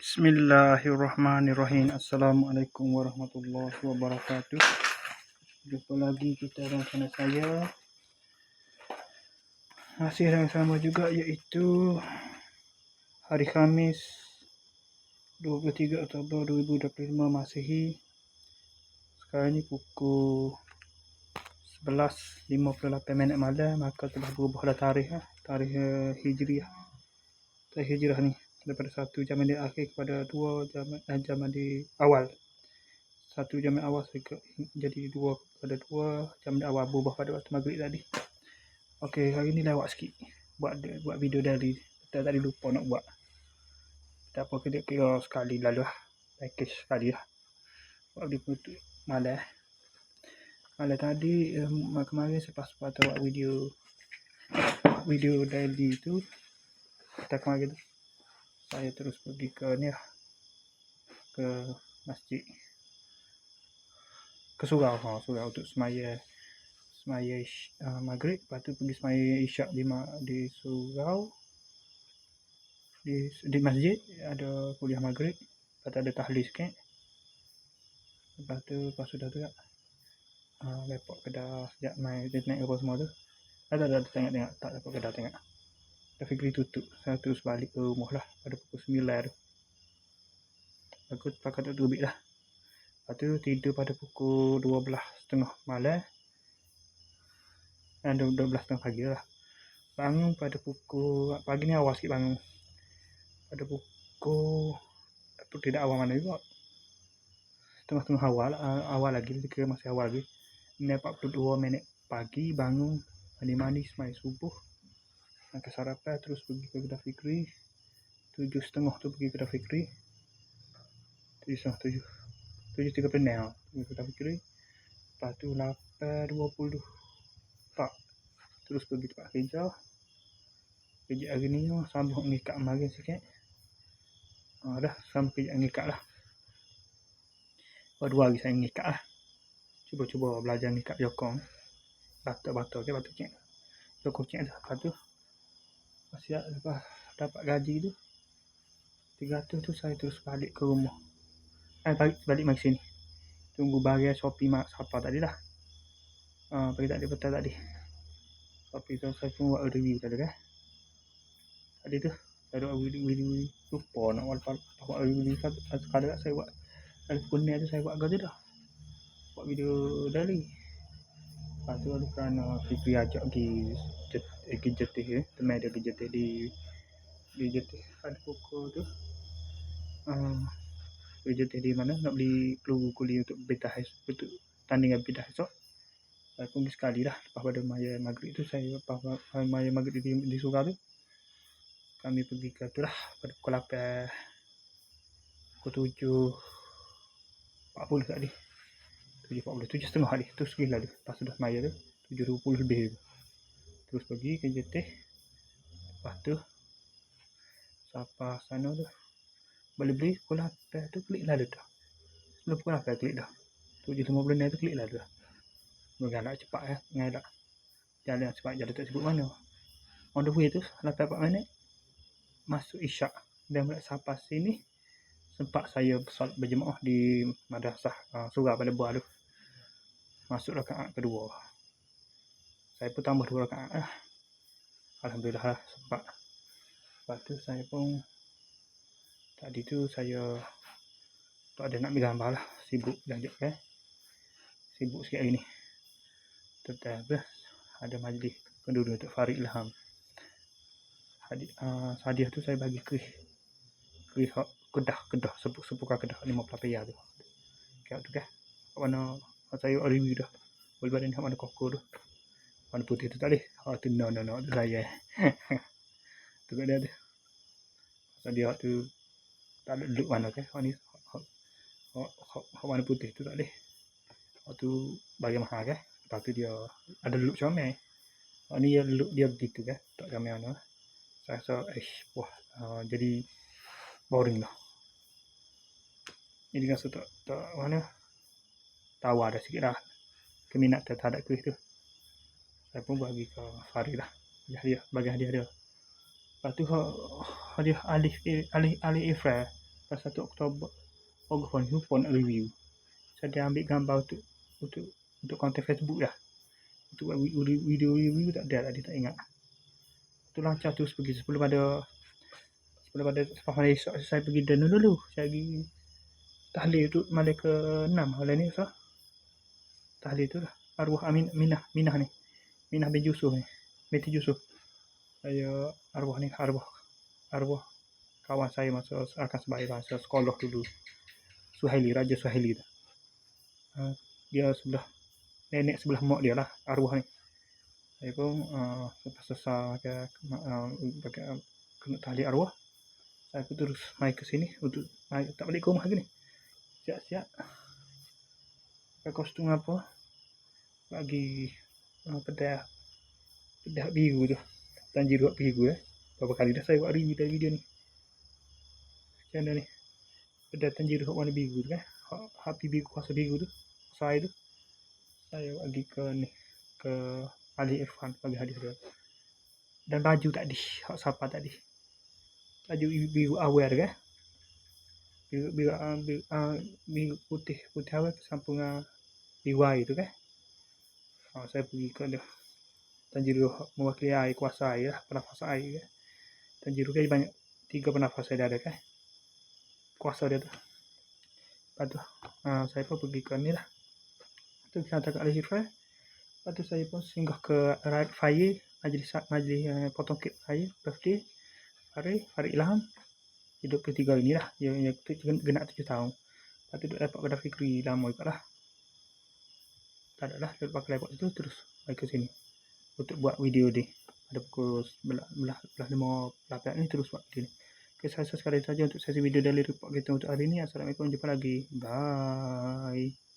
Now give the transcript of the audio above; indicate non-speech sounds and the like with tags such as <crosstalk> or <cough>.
Bismillahirrahmanirrahim. Assalamualaikum warahmatullahi wabarakatuh. Jumpa lagi kita dengan channel saya. Masih yang sama juga iaitu hari Khamis 23 Oktober 2025 Masehi. Sekarang ni pukul 11.58 minit malam maka telah berubah dah tarikh lah. tarikh uh, Hijriah. Tarikh Hijrah ni daripada satu jam di akhir kepada dua jam eh, jam di awal. Satu di awal saya jadi dua pada dua jam di awal berubah pada waktu maghrib tadi. Okey, hari ni lewat sikit. Buat buat video dari kita tadi lupa nak buat? Tak apa kita kira sekali lalu lah. Package sekali lah. Buat video penutup malam malam tadi um, kemarin selepas buat video video daily tu. Kita kemarin tu saya terus pergi ke ni lah. Ke masjid. Ke surau ha, surau untuk semaya semaya uh, maghrib. Lepas tu pergi semaya isyak di di surau. Di di masjid ada kuliah maghrib. Lepas tu ada tahlil sikit. Lepas tu lepas sudah tu tak uh, lepak kedah sejak main naik apa semua tu. Ada ada tengok-tengok. Tak dapat kedah tengok dah Fikri tutup saya terus balik ke rumah lah pada pukul 9 tu aku pakai tu lebih lah. Lepas tu tidur pada pukul 12.30 malam. Dan 12.30 pagi lah. Bangun pada pukul pagi ni awal sikit bangun. Pada pukul apa tidak awal mana juga. Tengah-tengah awal awal lagi kira masih awal lagi. 42 minit pagi bangun mandi-mandi semai subuh Angkat sarapan terus pergi ke Kedah Fikri. Tujuh setengah tu pergi ke Kedah Fikri. Tujuh setengah tujuh. Tujuh tiga penel pergi ke Kedah Fikri. Lepas tu lapan dua puluh. Tak. Terus pergi tempat kerja. Kerja hari ni sambung ngikat kemarin sikit. Ah, dah sampai kerja ngikat lah. Dua hari saya ngikat lah. Cuba-cuba belajar ngikat jokong. Batuk-batuk ke batuk cik. Jokong cik dah. Lepas tu masih lepas dapat gaji tu 300 tu saya terus balik ke rumah. Eh balik, balik mai sini. Tunggu bahagian Shopee mak siapa tadi lah. Uh, pagi tadi petang tadi. Shopee tu saya pun buat review tadi kan. Tadi tu saya buat video video lupa nak buat review. Sekali saya buat ada kuning tu saya buat gaji dah. Buat video daily tu ada kerana Fikri ajak pergi pergi jetih eh. Teman dia pergi jetih di di jetih ada pokok tu. Uh, pergi jetih di mana? Nak beli keluar kuli untuk betah untuk tandingan betah esok. Saya pun pergi sekali lah lepas pada maya maghrib tu saya lepas maya maghrib di, di surau tu kami pergi ke tu lah. Pada pukul 8 pukul 7 40 tadi 7.40 7 setengah tadi tu sekali tu lepas sudah maya tu 7.20 lebih tu terus pergi ke JT lepas tu siapa sana tu boleh beli pukul 8 tu klik lah dah sebelum pukul 8 klik dah 7.50 ni tu klik lah dah Mungkin cepat ya, ngai tak. Jalan cepat jalan tak sebut mana. On the way tu, 8-4 minit, masuk isyak. Dan mulai sampai sini, sempat saya berjemaah di madrasah uh, surah pada buah tu. Masuk rakaat kedua saya pun tambah dua rakaat lah. Alhamdulillah lah sempat. Lepas tu saya pun tadi tu saya tak ada nak ambil gambar lah. Sibuk lanjut kan. Sibuk sikit hari ni. Tetapi ada majlis penduduk untuk Farid Ilham. Hadi, uh, hadiah tu saya bagi ke ke kedah kedah sepuk sepuk kedah 50 payah tu. Kau tu kan. Mana saya review dah. Boleh badan mana koko tu. Warna putih tu tak boleh. Oh tu no no no. Tu saya. <laughs> Tu dia tu. Pasal dia tu tak ada look mana ke. Oh ni warna putih tu tak boleh. Oh tu bagi mahal ke? Lepas tu dia ada look comel oh ni dia look dia begitu ke? Tak comel mana saya rasa ish wah uh, jadi boring lah. Ini rasa tak tak mana tawar dah sikit dah keminat terhadap kuih tu saya pun bagi ke Farid lah hadiah bagi hadiah dia lepas tu hadiah alih alih alih Ifra Lepas 1 Oktober Ogos pun nak review. Saya dah ambil gambar untuk untuk untuk konten Facebook dah. Untuk video review tak ada, dia tak ingat. Tu lancar terus pergi sebelum ada sebelum ada sebelum ada esok saya pergi dinner dulu. Saya pergi tahlil tu malam ke 6 malam ni so. Tahlil tu lah. Arwah Amin Minah Minah ni. Minah bin Yusuf ni. Binti Yusuf. Saya arwah ni arwah arwah kawan saya masa akan sebaik bahasa sekolah dulu. Suhaili, Raja Suhaili tu. Uh, dia sebelah nenek sebelah mak dia lah arwah ni. Saya pun uh, sesar ke bagi, uh, kena tahlil arwah. Saya pun terus mai ke sini untuk mai, tak balik ke rumah ni. Siap-siap. Pakai kostum apa? Bagi uh, pedah pedah biru tu. Tanjir buat biru eh. Berapa kali dah saya buat review dari video ni. Macam mana ni? Pedah tanjir warna biru tu kan. Happy biru kuasa biru tu. Saya tu. Saya bagi ke ni. Ke Ali Irfan bagi hadis dia. Dan baju tadi. Hak siapa tadi. Baju biru awal kan. Biru, biru, uh, biru, uh, biru putih. Putih awal sampung uh, biru air tu kan. Uh, saya pergi ke dia. Tanjiru mewakili air kuasa air lah. Penafas air kan. Tanjiru kan banyak. Tiga penafas saya ada kan. Kuasa dia tu. Lepas tu. Uh, saya pun pergi ke ni lah. Tu kita kat Ali Irfan. Lepas tu saya pun singgah ke Ride Fire. Majlis, majlis uh, potong kek saya. Birthday. Farid. Farid Ilham. Dia 23 ni lah. Dia, dia, dia genap 7 tahun. Lepas tu dia dapat pada Fikri lama juga lah. Tak ada lah. Dia dapat kedai situ terus balik ke sini. Untuk buat video ni. Pada pukul belah, belah, belah lima belakang ni terus buat video ni. Okay, saya sekali saja untuk sesi video dari report kita untuk hari ini. Assalamualaikum. Jumpa lagi. Bye.